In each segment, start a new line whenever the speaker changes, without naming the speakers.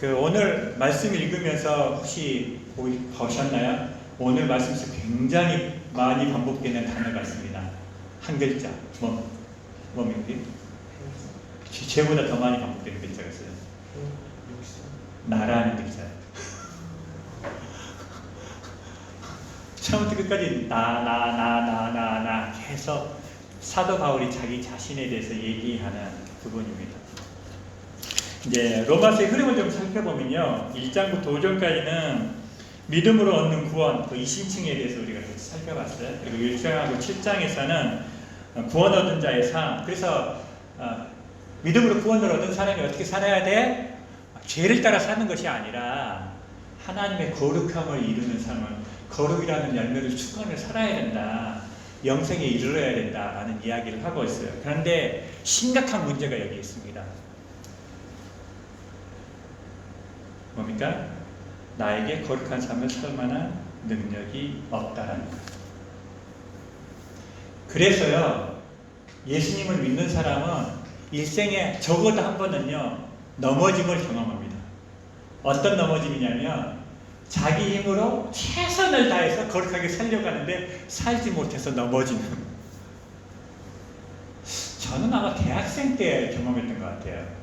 그 오늘 말씀 읽으면서 혹시 보셨나요? 오늘 말씀에서 굉장히 많이 반복되는 단어가 있습니다. 한 글자. 뭐? 제- 제보다 더 많이 반복되는 글자가 있어요. 나라는 글자. 처음부터 끝까지 나, 나, 나, 나, 나, 나 해서 사도 바울이 자기 자신에 대해서 얘기하는 부분입니다. 이제 로마서의 흐름을 좀 살펴보면요. 1장부터 5장까지는 믿음으로 얻는 구원, 그 이신층에 대해서 우리가 살펴봤어요. 그리고 1장하고 7장에서는 구원 얻은 자의 삶. 그래서 어, 믿음으로 구원을 얻은 사람이 어떻게 살아야 돼? 죄를 따라 사는 것이 아니라 하나님의 거룩함을 이루는 삶을 거룩이라는 열매를 추구하며 살아야 된다. 영생에 이르러야 된다라는 이야기를 하고 있어요. 그런데 심각한 문제가 여기 있습니다. 뭡니까? 나에게 거룩한 삶을 살 만한 능력이 없다라는 거예요. 그래서요, 예수님을 믿는 사람은 일생에 적어도 한 번은요, 넘어짐을 경험합니다. 어떤 넘어짐이냐면, 자기 힘으로 최선을 다해서 거룩하게 살려고 하는데, 살지 못해서 넘어지는. 저는 아마 대학생 때 경험했던 것 같아요.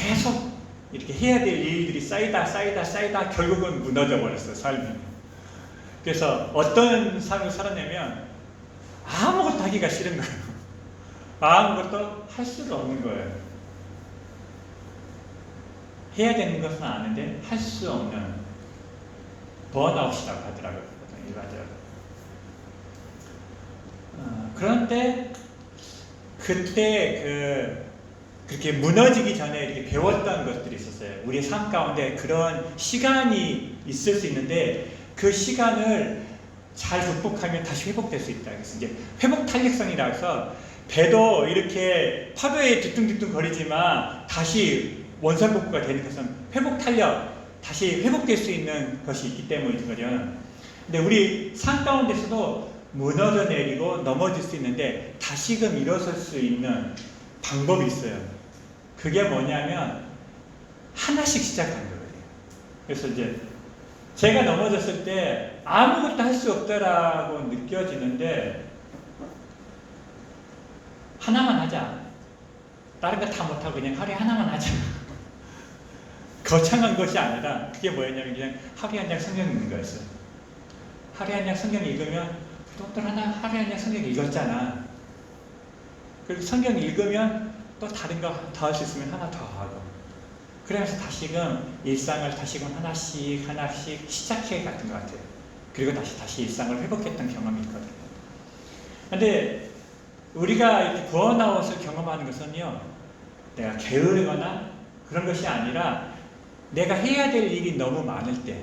계속 이렇게 해야 될 일들이 쌓이다 쌓이다 쌓이다 결국은 무너져 버렸어요 삶이. 그래서 어떤 삶을 살았냐면 아무것도 하기가 싫은 거예요. 아무것도 할 수가 없는 거예요. 해야 되는 것은 아는데 할 수 없는 번아웃이라고 하더라고요. 일반적으로. 어, 그런데 그때 그 그렇게 무너지기 전에 이렇게 배웠던 것들이 있었어요. 우리의 삶 가운데 그런 시간이 있을 수 있는데 그 시간을 잘 극복하면 다시 회복될 수 있다. 그래서 이제 회복 탄력성이라 해서 배도 이렇게 파도에 뒤뚱뒤뚱 거리지만 다시 원상복구가 되는 것은 회복 탄력, 다시 회복될 수 있는 것이 있기 때문인 거죠. 근데 우리 삶 가운데서도 무너져 내리고 넘어질 수 있는데 다시금 일어설 수 있는 방법이 있어요. 그게 뭐냐면 하나씩 시작하는 거예요. 그래서 이제 제가 넘어졌을 때 아무것도 할 수 없다라고 느껴지는데 하나만 하자. 다른 거 다 못하고 그냥 하루에 하나만 하자. 거창한 것이 아니라 그게 뭐였냐면 그냥 하루에 한 장 성경 읽는 거였어요. 하루에 한 장 성경 읽으면 또 하나 하루에 한 장 성경 읽었잖아. 그리고 성경 읽으면 또 다른 거 더 할 수 있으면 하나 더 하고. 그러면서 다시금 일상을 다시금 하나씩 하나씩 시작해 갔던 것 같아요. 그리고 다시 다시 일상을 회복했던 경험이 있거든요. 근데 우리가 이렇게 번아웃을 경험하는 것은요, 내가 게으르거나 그런 것이 아니라 내가 해야 될 일이 너무 많을 때,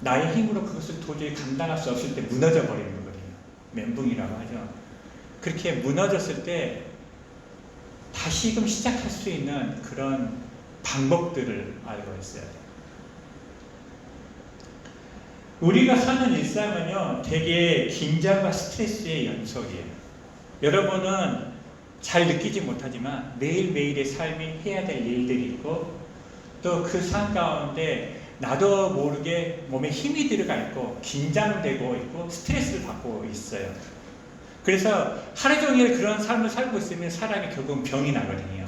나의 힘으로 그것을 도저히 감당할 수 없을 때 무너져 버리는 거거든요. 멘붕이라고 하죠. 그렇게 무너졌을 때 다시금 시작할 수 있는 그런 방법들을 알고 있어야 돼요. 우리가 사는 일상은요, 되게 긴장과 스트레스의 연속이에요. 여러분은 잘 느끼지 못하지만 매일매일의 삶이 해야 될 일들이 있고 또 그 삶 가운데 나도 모르게 몸에 힘이 들어가 있고 긴장되고 있고 스트레스를 받고 있어요. 그래서 하루 종일 그런 삶을 살고 있으면 사람이 결국은 병이 나거든요.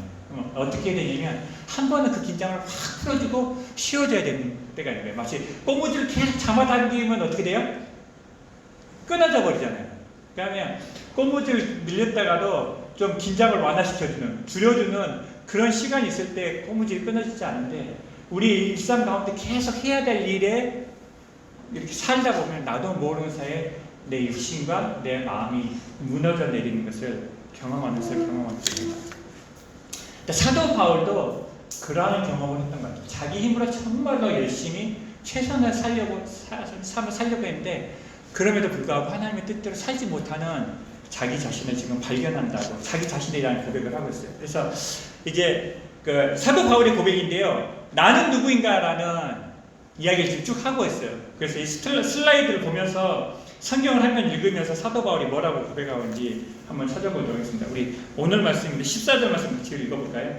어떻게 되냐면 한 번은 그 긴장을 확 풀어주고 쉬어줘야 되는 때가 있는 거예요. 마치 꼬무지를 계속 잡아당기면 어떻게 돼요? 끊어져 버리잖아요. 그러면 꼬무지를 밀렸다가도 좀 긴장을 완화시켜주는, 줄여주는 그런 시간이 있을 때 꼬무지를 끊어지지 않는데 우리 일상 가운데 계속 해야 될 일에 이렇게 살다 보면 나도 모르는 사이에 내 육신과 내 마음이 무너져 내리는 것을 경험하는 것을 경험하게 됩니다. 사도 바울도 그러한 경험을 했던 것 같아요. 자기 힘으로 정말로 열심히 최선을 살려고 삶을 살려고 했는데 그럼에도 불구하고 하나님의 뜻대로 살지 못하는 자기 자신을 지금 발견한다고 자기 자신에 대한 고백을 하고 있어요. 그래서 이제 그 사도 바울의 고백인데요. 나는 누구인가라는 이야기를 지금 쭉 하고 있어요. 그래서 이 슬라이드를 보면서 성경을 한번 읽으면서 사도 바울이 뭐라고 고백하고 있는지 한번 찾아보도록 하겠습니다. 우리 오늘 말씀인데 14절 말씀 같이 읽어볼까요?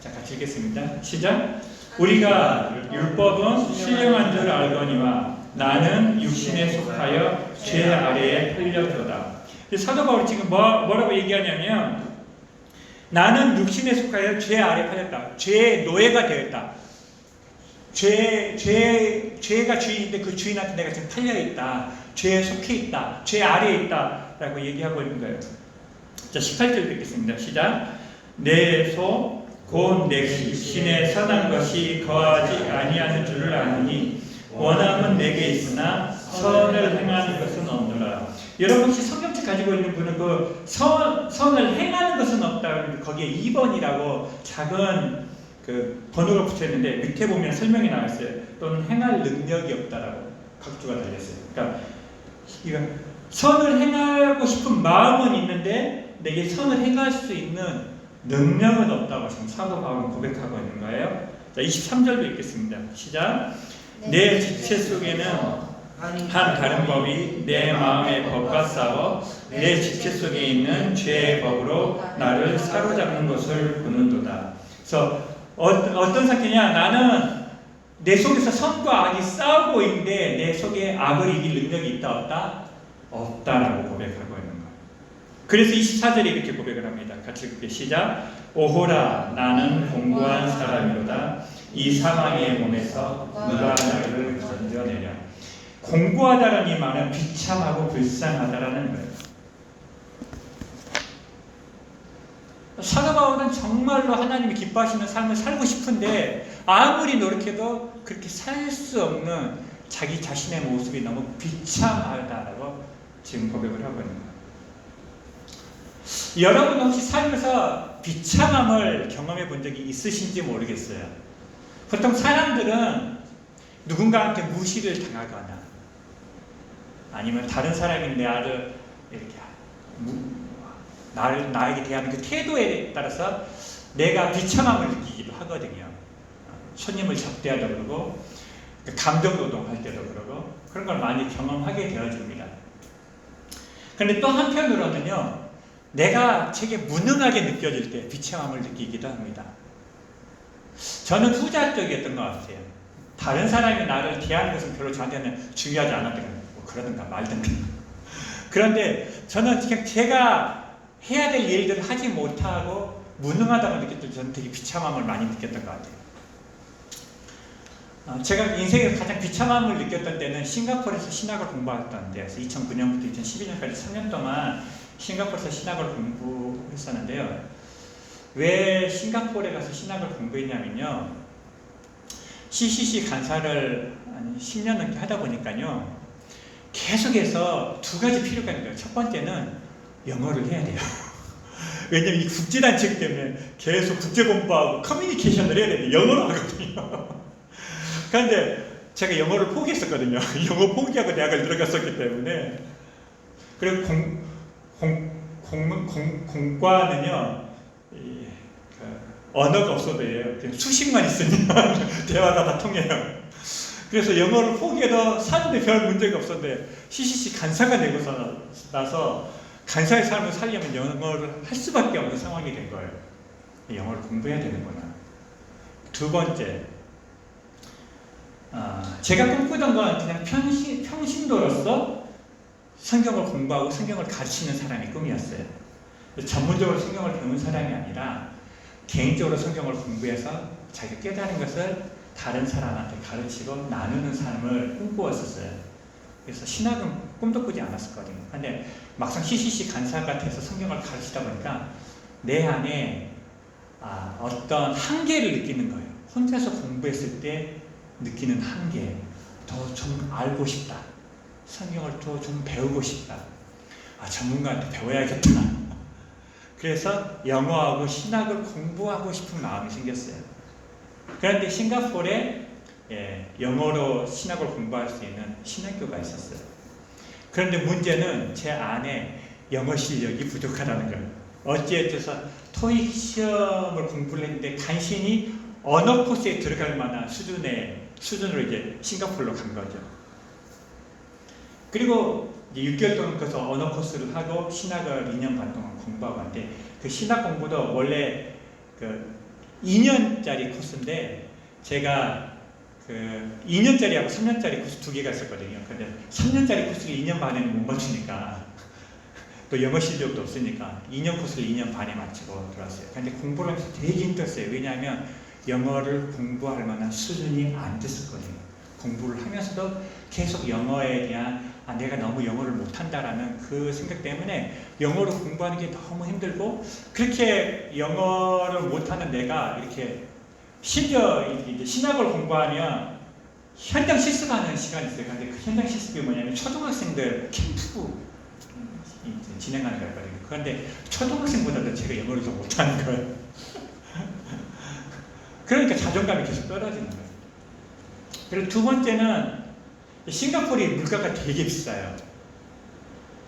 자, 같이 읽겠습니다. 시작. 우리가 율법은 신령한 줄 알거니와 나는 육신에 속하여 죄 아래에 팔렸도다. 사도 바울이 지금 뭐, 뭐라고 얘기하냐면 나는 육신에 속하여 죄 아래 팔렸다. 죄의 노예가 되었다. 죄, 죄, 죄가 주인인데 그 주인한테 내가 지금 팔려 있다. 죄에 속해 있다. 죄 아래에 있다. 라고 얘기하고 있는 거예요. 자, 18절 읽겠습니다. 시작. 내 소, 곧내 육신에 선한 것이 거하지 아니하는 줄을 아느니 원함은 내게 있으나 선을 행하는 것은 없노라. 여러분 혹시 성경책 가지고 있는 분은 그 선, 선을 행하는 것은 없다. 거기에 2번이라고 작은 그 번호가 붙여있는데 밑에 보면 설명이 나와 있어요. 또는 행할 능력이 없다라고 각주가 달렸어요. 그러니까 선을 행하고 싶은 마음은 있는데 내게 선을 행할 수 있는 능력은 없다고 지금 사도 바울은 고백하고 있는 거예요. 자, 23절도 읽겠습니다. 시작. 내 지체 속에는 한 다른 법이 내 마음의 법과 싸워 내 지체 속에 있는 죄의 법으로 나를 사로잡는 것을 보는도다. 그래서 어, 어떤 상태냐? 나는 내 속에서 선과 악이 싸우고 있는데 내 속에 악을 이길 능력이 있다 없다? 없다라고 고백하고 있는 거예요. 그래서 24절에 이렇게 고백을 합니다. 같이 읽게 시작. 오호라 나는 공고한 사람이로다. 이 사망의 몸에서 누가 나를 건져내랴. 공고하다라는 이 말은 비참하고 불쌍하다라는 거예요. 사도 바울은 정말로 하나님이 기뻐하시는 삶을 살고 싶은데 아무리 노력해도 그렇게 살 수 없는 자기 자신의 모습이 너무 비참하다라고 지금 고백을 하고 있는 거예요. 여러분 혹시 살면서 비참함을 경험해 본 적이 있으신지 모르겠어요. 보통 사람들은 누군가한테 무시를 당하거나 아니면 다른 사람이 나를 이렇게 무, 나를, 나에게 대하는 그 태도에 따라서 내가 비참함을 느끼기도 하거든요. 손님을 접대하다 그러고 감정 노동할 때도 그러고 그런 걸 많이 경험하게 되어집니다. 그런데 또 한편으로는요. 내가 제게 무능하게 느껴질 때 비참함을 느끼기도 합니다. 저는 후자 쪽이었던 것 같아요. 다른 사람이 나를 대하는 것은 별로 저한테는 중요하지 않았던 거예요. 뭐 그러든가 말든가. 그런데 저는 제가 해야 될 일들을 하지 못하고 무능하다고 느꼈을 때 저는 되게 비참함을 많이 느꼈던 것 같아요. 어, 제가 인생에서 가장 비참함을 느꼈던 때는 싱가포르에서 신학을 공부했던 때였어요. 2009년부터 2012년까지 3년 동안 싱가포르에서 신학을 공부했었는데요. 왜 싱가포르에 가서 신학을 공부했냐면요. CCC 간사를 한 10년 넘게 하다 보니까요. 계속해서 두 가지 필요가 있는 거예요. 첫 번째는 영어를 해야 돼요. 왜냐면 이 국제단체 때문에 계속 국제 공부하고 커뮤니케이션을 해야 되는데 영어로 하거든요. 그런데 제가 영어를 포기했었거든요. 영어 포기하고 대학을 들어갔었기 때문에. 그리고 공, 공, 공, 공, 공과는요, 이, 그, 언어가 없어도 돼요. 그냥 수식만 있으면 대화가 다 통해요. 그래서 영어를 포기해도 사는데 별 문제가 없었는데 CCC 간사가 되고 나서 간사의 삶을 살려면 영어를 할 수밖에 없는 상황이 된 거예요. 영어를 공부해야 되는구나. 두 번째, 아, 제가 꿈꾸던 건 그냥 평신, 평신도로서 성경을 공부하고 성경을 가르치는 사람이 꿈이었어요. 전문적으로 성경을 배운 사람이 아니라 개인적으로 성경을 공부해서 자기가 깨달은 것을 다른 사람한테 가르치고 나누는 삶을 꿈꾸었었어요. 그래서 신학은 꿈도 꾸지 않았었거든요. 근데 막상 CCC 간사가 돼서 성경을 가르치다 보니까 내 안에 아, 어떤 한계를 느끼는 거예요. 혼자서 공부했을 때 느끼는 한계, 더 좀 알고 싶다. 성경을 더 좀 배우고 싶다. 아, 전문가한테 배워야겠다. 그래서 영어하고 신학을 공부하고 싶은 마음이 생겼어요. 그런데 싱가포르에 예, 영어로 신학을 공부할 수 있는 신학교가 있었어요. 그런데 문제는 제 안에 영어 실력이 부족하다는 거예요. 어찌어찌서 토익 시험을 공부를 했는데 간신히 언어 코스에 들어갈 만한 수준의 수준으로 이제 싱가포르로 간 거죠. 그리고 6개월 동안 그래서 언어 코스를 하고 신학을 2년 반 동안 공부하고 왔는데 그 신학 공부도 원래 그 2년짜리 코스인데 제가 그 2년짜리하고 3년짜리 코스 두 개가 있었거든요. 근데 3년짜리 코스를 2년 반에는 못 맞추니까 또 영어 실력도 없으니까 2년 코스를 2년 반에 마치고 들어왔어요. 근데 공부를 하면서 되게 힘들었어요. 왜냐하면 영어를 공부할 만한 수준이 안 됐었거든요. 공부를 하면서도 계속 영어에 대한 아, 내가 너무 영어를 못한다라는 그 생각 때문에 영어를 공부하는 게 너무 힘들고 그렇게 영어를 못하는 내가 이렇게 심지어 이제 신학을 공부하면 현장 실습하는 시간이 있어요. 근데 그 현장 실습이 뭐냐면 초등학생들 캠프 진행하는 거거든요. 그런데 초등학생보다도 제가 영어를 더 못하는 거예요. 그러니까 자존감이 계속 떨어지는 거예요. 그리고 두 번째는 싱가포르의 물가가 되게 비싸요.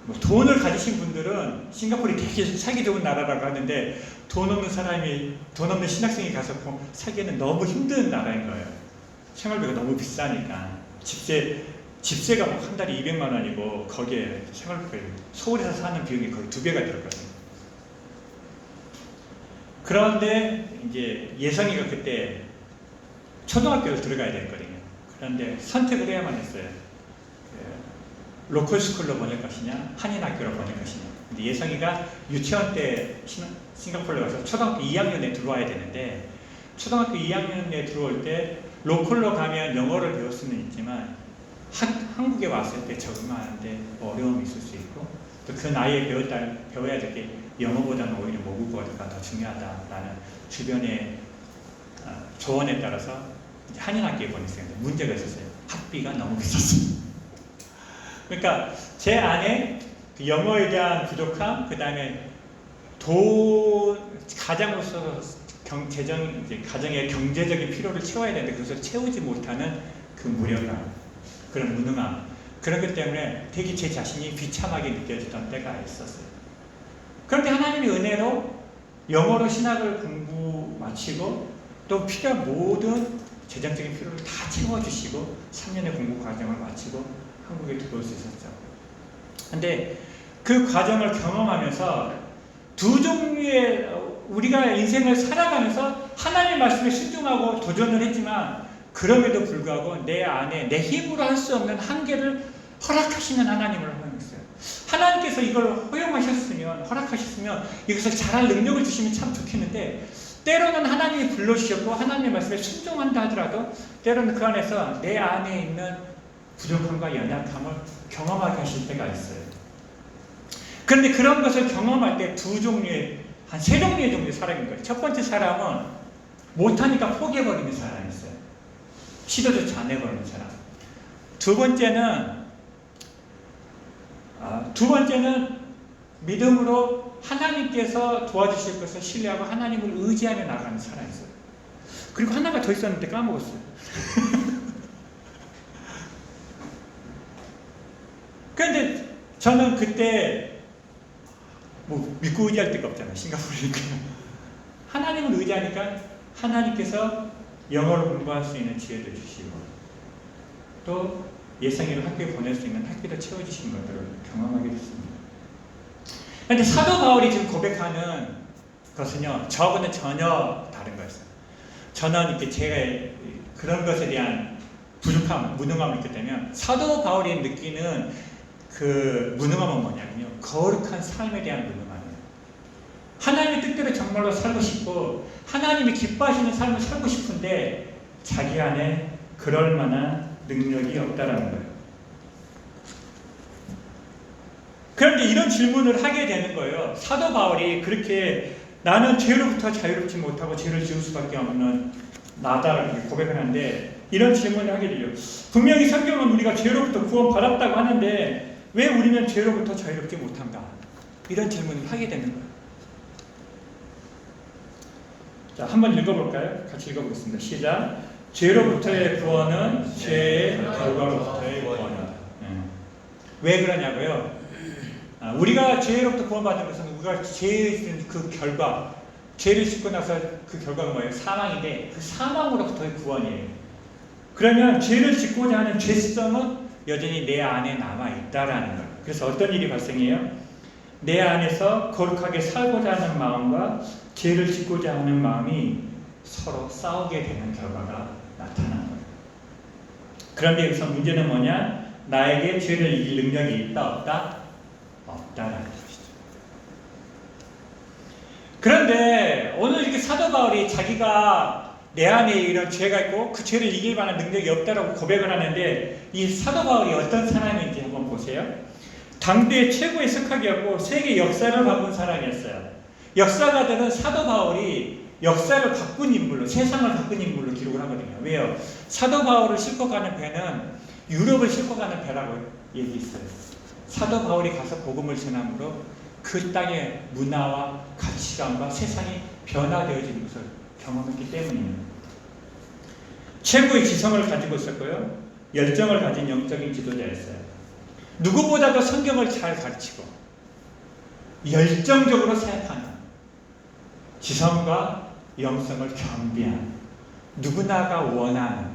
뭐 돈을 가지신 분들은 싱가포르이 되게 살기 좋은 나라라고 하는데 돈 없는 사람이 돈 없는 신학생이 가서 고- 살기에는 너무 힘든 나라인 거예요. 생활비가 너무 비싸니까 집세 집세가 뭐한 달에 200만 원이고 거기에 생활비 서울에서 사는 비용이 거의 두 배가 들었거든요. 그런데 이제 예성이가 그때 초등학교를 들어가야 됐거든요. 그런데 선택을 해야만 했어요. 그 로컬 스쿨로 보낼 것이냐, 한인 학교로 보낼 것이냐. 근데 예성이가 유치원 때 신- 싱가포르에 가서 초등학교 2학년에 들어와야 되는데 초등학교 2학년에 들어올 때 로컬로 가면 영어를 배울 수는 있지만 한, 한국에 왔을 때 적응하는데 어려움이 있을 수 있고 또 그 나이에 배웠다, 배워야 될 게 영어보다는 오히려 모국어가 더 중요하다라는 주변의 어, 조언에 따라서 이제 한인 학교에 보냈어요. 문제가 있었어요. 학비가 너무 비쌌어요. 그러니까 제 안에 그 영어에 대한 부족함, 그 다음에 돈 가장으로서 경, 재정 이제 가정의 경제적인 필요를 채워야 되는데 그것을 채우지 못하는 그 무력감, 그런 무능함 것 때문에 되게 제 자신이 비참하게 느껴지던 때가 있었어요. 그런데 하나님의 은혜로 영어로 신학을 공부 마치고 또 필요한 모든 재정적인 필요를 다 채워주시고 3년의 공부 과정을 마치고 한국에 들어올 수 있었죠. 근데 그 과정을 경험하면서 두 종류의 어, 우리가 인생을 살아가면서 하나님의 말씀에 순종하고 도전을 했지만 그럼에도 불구하고 내 안에 내 힘으로 할 수 없는 한계를 허락하시는 하나님을 허용했어요. 하나님께서 이걸 허용하셨으면 허락하셨으면 이것을 잘할 능력을 주시면 참 좋겠는데 때로는 하나님이 불러주셨고 하나님의 말씀에 순종한다 하더라도 때로는 그 안에서 내 안에 있는 부족함과 연약함을 경험하게 하실 때가 있어요. 그런데 그런 것을 경험할 때 두 종류의 한 세 종류의 종류의 사람인 거예요. 첫 번째 사람은 못하니까 포기해버리는 사람이 있어요. 시도조차 안 해버리는 사람. 두 번째는 아, 두 번째는 믿음으로 하나님께서 도와주실 것을 신뢰하고 하나님을 의지하며 나가는 사람이 있어요. 그리고 하나가 더 있었는데 까먹었어요. 그런데 저는 그때 뭐 믿고 의지할 데가 없잖아요. 싱가포르니까. 하나님을 의지하니까 하나님께서 영어를 공부할 수 있는 지혜도 주시고 또 예상이를 학교에 보낼 수 있는 학비도 채워주신 것들을 경험하게 됐습니다. 그런데 사도 바울이 지금 고백하는 것은요, 저하고는 전혀 다른 거였어요. 저는 이렇게 제가 그런 것에 대한 부족함, 무능함을 때문에 사도 바울이 느끼는 그 무능함은 뭐냐면요, 거룩한 삶에 대한 무능함이에요. 하나님의 뜻대로 정말로 살고 싶고 하나님이 기뻐하시는 삶을 살고 싶은데 자기 안에 그럴 만한 능력이 없다라는 거예요. 그런데 이런 질문을 하게 되는 거예요. 사도 바울이 그렇게 나는 죄로부터 자유롭지 못하고 죄를 지을 수밖에 없는 나다라고 고백을 하는데 이런 질문을 하게 돼요. 분명히 성경은 우리가 죄로부터 구원받았다고 하는데 왜 우리는 죄로부터 자유롭지 못한가? 이런 질문을 하게 되는 거예요. 자, 한번 읽어볼까요? 같이 읽어보겠습니다. 시작. 죄로부터의 구원은 죄의 결과로부터의 구원이다. 네. 왜 그러냐고요? 아, 우리가 죄로부터 구원받는 것은 우리가 죄의 그 결과, 죄를 짓고 나서 그 결과가 뭐예요? 사망인데 그 사망으로부터의 구원이에요. 그러면 죄를 짓고자 하는 죄성은 여전히 내 안에 남아 있다라는 거예요. 그래서 어떤 일이 발생해요? 내 안에서 거룩하게 살고자 하는 마음과 죄를 짓고자 하는 마음이 서로 싸우게 되는 결과가 나타난 거예요. 그런데 여기서 문제는 뭐냐? 나에게 죄를 이길 능력이 있다 없다? 없다라는 것이죠. 그런데 오늘 이렇게 사도 바울이 자기가 내 안에 이런 죄가 있고 그 죄를 이길 만한 능력이 없다라고 고백을 하는데 이 사도 바울이 어떤 사람인지 한번 보세요. 당대 최고의 석학이었고 세계 역사를 바꾼 사람이었어요. 역사가들은 사도 바울이 역사를 바꾼 인물로 세상을 바꾼 인물로 기록을 하거든요. 왜요? 사도 바울을 싣고 가는 배는 유럽을 싣고 가는 배라고 얘기했어요. 사도 바울이 가서 복음을 전함으로 그 땅의 문화와 가치관과 세상이 변화되어지는 것을 경험했기 때문입니다. 최고의 지성을 가지고 있었고요. 열정을 가진 영적인 지도자였어요. 누구보다도 성경을 잘 가르치고 열정적으로 생각하는 지성과 영성을 겸비한 누구나가 원하는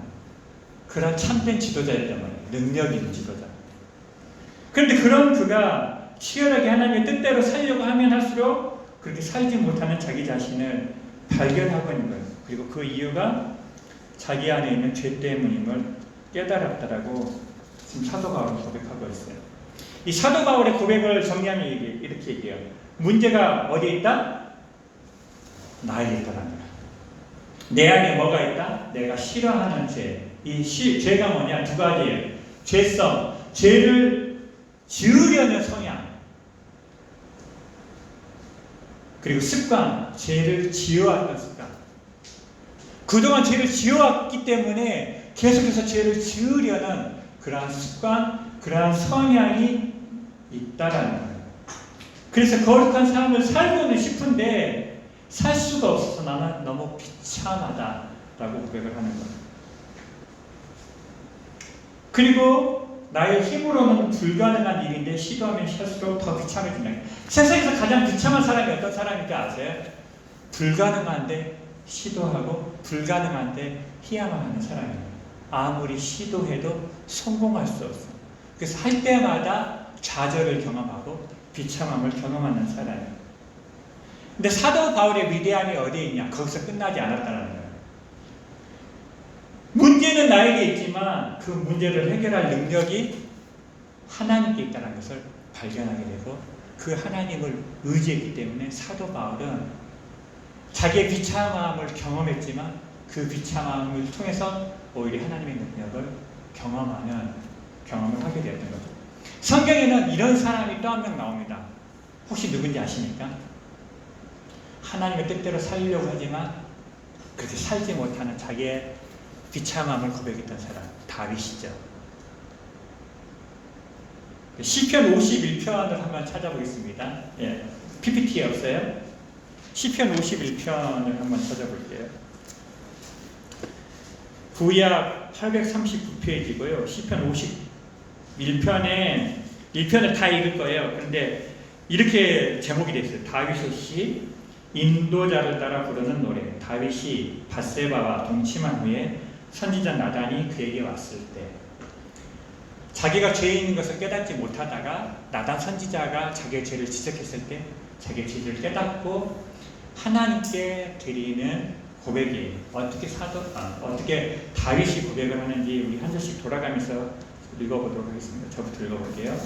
그런 참된 지도자였단 말이에요. 능력 있는 지도자. 그런데 그런 그가 치열하게 하나님의 뜻대로 살려고 하면 할수록 그렇게 살지 못하는 자기 자신을 발견하고 있는 거예요. 그리고 그 이유가 자기 안에 있는 죄 때문임을 깨달았다라고 지금 사도 바울은 고백하고 있어요. 이 사도 바울의 고백을 정리하면 이렇게 얘기해요. 문제가 어디에 있다? 나에게 있다는 거야. 내 안에 뭐가 있다? 내가 싫어하는 죄. 이 시, 죄가 뭐냐? 두 가지예요. 죄성, 죄를 지으려는 성향. 그리고 습관, 죄를 지어왔던 습관. 그동안 죄를 지어왔기 때문에 계속해서 죄를 지으려는 그러한 습관, 그러한 성향이 있다라는 거예요. 그래서 거룩한 삶을 살고는 싶은데 살 수가 없어서 나는 너무 비참하다라고 고백을 하는 거예요. 그리고 나의 힘으로는 불가능한 일인데 시도하면 할수록 더 비참해진다. 세상에서 가장 비참한 사람이 어떤 사람인지 아세요? 불가능한데 시도하고 불가능한데 희망하는 사람이에요. 아무리 시도해도 성공할 수 없어. 그래서 할 때마다 좌절을 경험하고 비참함을 경험하는 사람이에요. 근데 사도 바울의 위대함이 어디에 있냐? 거기서 끝나지 않았다는. 문제는 나에게 있지만 그 문제를 해결할 능력이 하나님께 있다는 것을 발견하게 되고 그 하나님을 의지했기 때문에 사도 바울은 자기의 비참함을 경험했지만 그 비참함을 통해서 오히려 하나님의 능력을 경험하는 경험을 하게 되었던 거죠. 성경에는 이런 사람이 또 한 명 나옵니다. 혹시 누군지 아십니까? 하나님의 뜻대로 살려고 하지만 그렇게 살지 못하는 자기의 비참함을 고백했던 사람 다윗이죠. 시편 51편을 한번 찾아보겠습니다. 예, PPT에 없어요? 시편 51편을 한번 찾아볼게요. 구약 839페이지고요. 시편 51편에 1편을 다 읽을 거예요. 그런데 이렇게 제목이 됐어요. 다윗의 시 인도자를 따라 부르는 노래. 다윗이 바세바와 동침한 후에 선지자 나단이 그에게 왔을 때 자기가 죄 있는 것을 깨닫지 못하다가 나단 선지자가 자기의 죄를 지적했을 때 자기의 죄를 깨닫고 하나님께 드리는 고백이 어떻게 사도 아, 어떻게 다윗이 고백을 하는지 우리 한 절씩 돌아가면서 읽어보도록 하겠습니다. 저부터 읽어볼게요.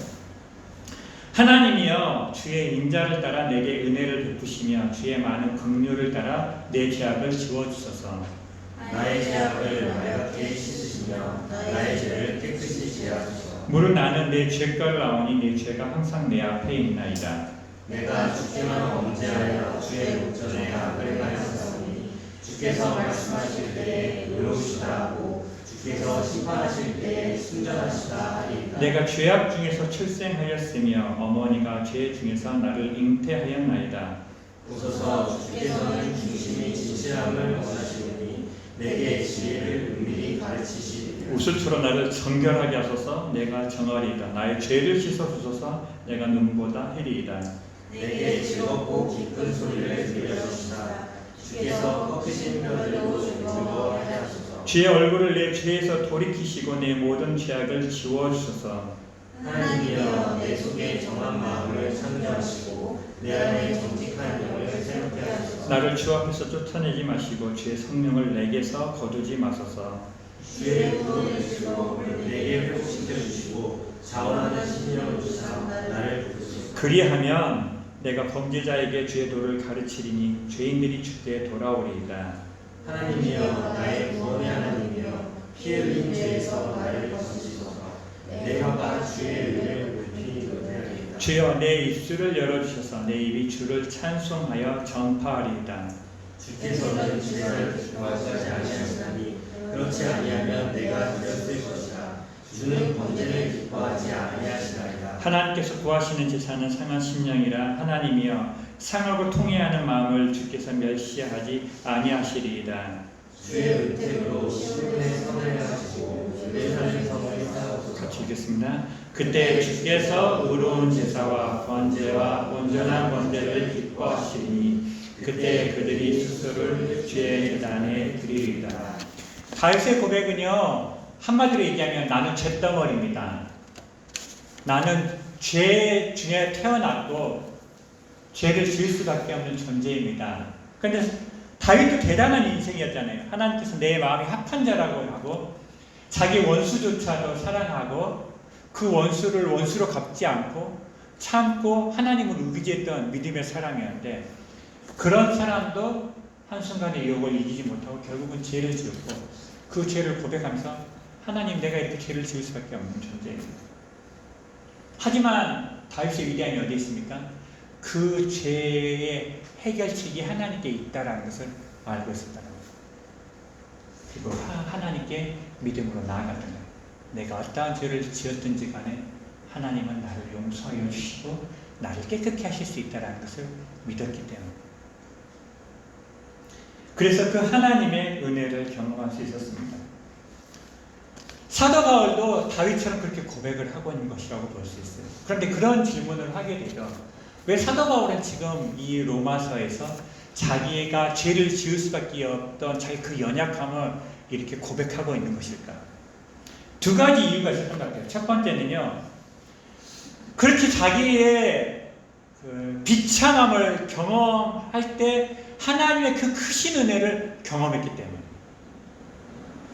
하나님이여 주의 인자를 따라 내게 은혜를 베푸시며 주의 많은 긍휼을 따라 내 죄악을 지워 주소서.
나의 죄악을 맑게 씻으시며 나의 죄를 깨끗이 지하소서.
무릇 나는 내 죄가를 나오니 내 죄가 항상 내 앞에 있나이다.
내가 주께만 범죄하여 주의 목전에 악을 가하사오니 주께서 말씀하실 때에 의로우시다 하고 주께서 심판하실 때에 순전하시다 하리이다.
내가 죄악 중에서 출생하였으며 어머니가 죄 중에서 나를 잉태하였나이다.
웃어서 주께서는 중심이 진실함을 원하시오니 내게 지혜를 은밀히 가르치시리라.
우슬초로 나를 정결하게 하소서 내가 정하리이다. 나의 죄를 씻어 주소서 내가 눈보다 해리이다.
내게 즐겁고 기쁜 소리를 들려주시다. 주께서 꺾으신 뼈들로 즐거워하게 하소서.
주의 얼굴을 내 죄에서 돌이키시고 내 모든 죄악을 지워 주소서.
하나님이여 내 속에 정한 마음을 창조하시고 내 안에 정직한 영을 새롭게 하소서.
나를 주 앞에서 쫓아내지 마시고 주의 성령을 내게서 거두지 마소서.
주의 구원을 주시고 내게 회복시켜 주시고 자원하는 신령을 주사 나를 부르시고
그리하면 내가 범죄자에게 주의 도를 가르치리니 죄인들이 주께 돌아오리이다.
하나님이여 나의 구원의 하나님이여 피 흘린 죄에서 나를 건지소서 내 혀가 주의 은혜를
주여 내 입술을 열어주셔서 내 입이 주를 찬송하여 전파하리이다.
주께서는 제사를 기뻐하지 아니하시나니 그렇지 아니하면 내가 드렸을 것이라 주는 번제를 기뻐하지 아니하시나이다
하나님께서 구하시는 제사는 상한 심령이라 하나님이여 상하고 통회하는 마음을 주께서 멸시하지 아니하시리이다.
주의 은택으로 시온의 선을 하시고 예루살렘 성을 쌓으소서
같이 읽겠습니다. 그때 주께서 의로운 제사와 번제와 온전한 번제를 기뻐하시리니 그때 그들이 스스로를 주의 단에 드리리이다. 다윗의 고백은요 한마디로 얘기하면 나는 죄덩어리입니다. 나는 죄 중에 태어났고 죄를 지을 수밖에 없는 존재입니다. 그런데 다윗도 대단한 인생이었잖아요. 하나님께서 내 마음이 합한 자라고 하고 자기 원수조차도 사랑하고 그 원수를 원수로 갚지 않고 참고 하나님을 의지했던 믿음의 사람이었는데 그런 사람도 한순간에 유혹을 이기지 못하고 결국은 죄를 지었고 그 죄를 고백하면서 하나님 내가 이렇게 죄를 지을 수밖에 없는 존재입니다. 하지만 다윗의 위대함이 어디 있습니까? 그 죄의 해결책이 하나님께 있다라는 것을 알고 있었다는 거예요. 그리고 하- 하나님께 믿음으로 나아갔던 거예요. 내가 어떠한 죄를 지었든지 간에 하나님은 나를 용서하여 주시고 나를 깨끗게 하실 수 있다는 것을 믿었기 때문에 그래서 그 하나님의 은혜를 경험할 수 있었습니다. 사도 바울도 다윗처럼 그렇게 고백을 하고 있는 것이라고 볼 수 있어요. 그런데 그런 질문을 하게 되죠. 왜 사도 바울은 지금 이 로마서에서 자기가 죄를 지을 수밖에 없던 자기 그 연약함을 이렇게 고백하고 있는 것일까? 두 가지 이유가 있을 것 같아요. 첫 번째는요, 그렇게 자기의 그 비참함을 경험할 때 하나님의 그 크신 은혜를 경험했기 때문에.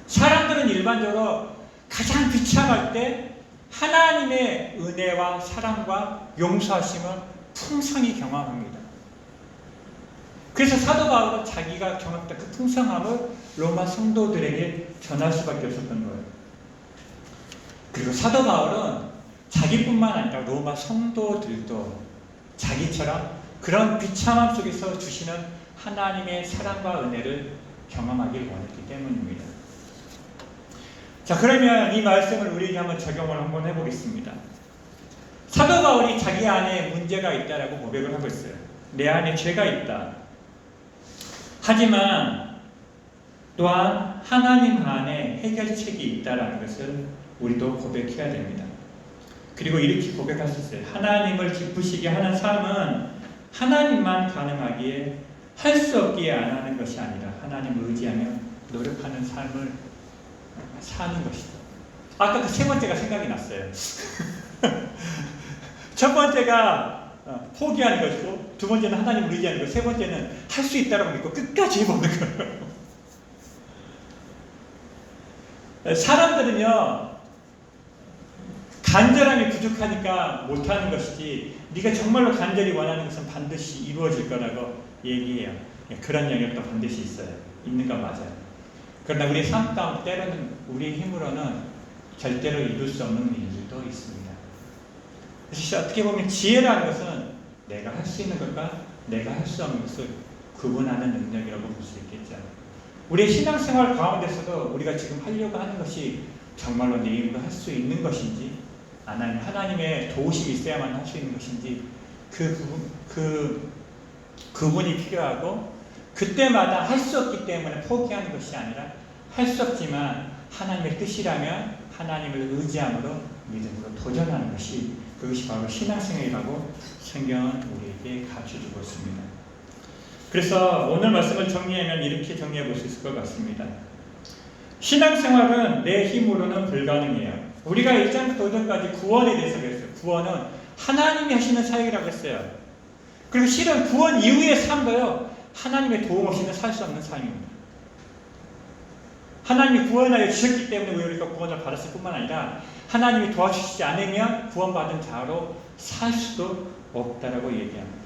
사람들은 일반적으로 가장 비참할 때 하나님의 은혜와 사랑과 용서하심을 풍성히 경험합니다. 그래서 사도 바울은 자기가 경험했던 그 풍성함을 로마 성도들에게 전할 수밖에 없었던 거예요. 그리고 사도 바울은 자기뿐만 아니라 로마 성도들도 자기처럼 그런 비참함 속에서 주시는 하나님의 사랑과 은혜를 경험하길 원했기 때문입니다. 자, 그러면 이 말씀을 우리에게 한번 적용을 한번 해보겠습니다. 사도 바울이 자기 안에 문제가 있다라고 고백을 하고 있어요. 내 안에 죄가 있다. 하지만 또한 하나님 안에 해결책이 있다라는 것을 우리도 고백해야 됩니다. 그리고 이렇게 고백할 수 있어요. 하나님을 기쁘시게 하는 삶은 하나님만 가능하기에 할 수 없기에 안 하는 것이 아니라 하나님을 의지하며 노력하는 삶을 사는 것이다. 아까 그 세 번째가 생각이 났어요. 첫 번째가 어, 포기하는 것이고 두 번째는 하나님을 의지하는 것, 세 번째는 할 수 있다고 믿고 끝까지 해보는 거예요. 사람들은요 간절함이 부족하니까 못하는 것이지 네가 정말로 간절히 원하는 것은 반드시 이루어질 거라고 얘기해요. 예, 그런 영역도 반드시 있어요. 있는 거 맞아요. 그러나 우리 삶 가운데 때로는 우리의 힘으로는 절대로 이룰 수 없는 일들도 있습니다. 그래서 어떻게 보면 지혜라는 것은 내가 할 수 있는 것과 내가 할 수 없는 것을 구분하는 능력이라고 볼 수 있겠죠. 우리의 신앙생활 가운데서도 우리가 지금 하려고 하는 것이 정말로 내 힘으로 할 수 있는 것인지 아니면 하나님의 도우심이 있어야만 할 수 있는 것인지 그 부분, 그 구분이 필요하고 그때마다 할 수 없기 때문에 포기하는 것이 아니라 할 수 없지만 하나님의 뜻이라면 하나님을 의지함으로 믿음으로 도전하는 것이 그것이 바로 신앙생활이라고 성경은 우리에게 가르쳐주고 있습니다. 그래서 오늘 말씀을 정리하면 이렇게 정리해 볼 수 있을 것 같습니다. 신앙생활은 내 힘으로는 불가능해요. 우리가 1장부터 5장까지 구원에 대해서 배웠어요. 구원은 하나님이 하시는 사역이라고 했어요. 그리고 실은 구원 이후의 삶도요, 하나님의 도움 없이는 살 수 없는 삶입니다. 하나님이 구원하여 주셨기 때문에 우리가 구원을 받았을 뿐만 아니라 하나님이 도와주시지 않으면 구원받은 자로 살 수도 없다라고 얘기합니다.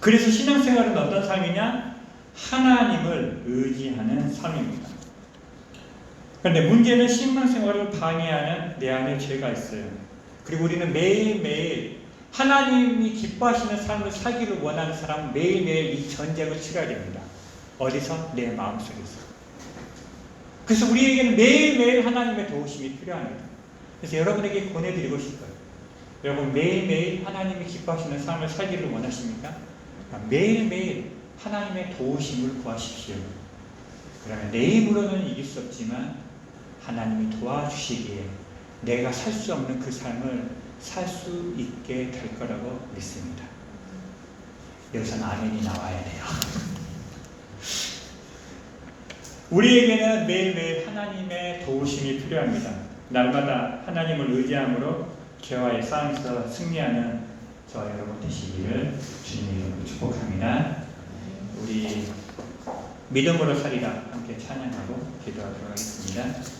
그래서 신앙생활은 어떤 삶이냐? 하나님을 의지하는 삶입니다. 그런데 문제는 신앙생활을 방해하는 내 안에 죄가 있어요. 그리고 우리는 매일매일 하나님이 기뻐하시는 삶을 살기를 원하는 사람은 매일매일 이 전쟁을 치러야 됩니다. 어디서? 내 마음속에서. 그래서 우리에게는 매일매일 하나님의 도우심이 필요합니다. 그래서 여러분에게 권해드리고 싶어요. 여러분 매일매일 하나님이 기뻐하시는 삶을 살기를 원하십니까? 매일매일 하나님의 도우심을 구하십시오. 그러면 내 힘으로는 이길 수 없지만 하나님이 도와주시기에 내가 살 수 없는 그 삶을 살 수 있게 될 거라고 믿습니다. 여기서는 아멘이 나와야 돼요. 우리에게는 매일매일 하나님의 도우심이 필요합니다. 날마다 하나님을 의지함으로 죄와의 싸움에서 승리하는 저 여러분 되시기를 주님의 이름으로 축복합니다. 우리 믿음으로 살리라 함께 찬양하고 기도하도록 하겠습니다.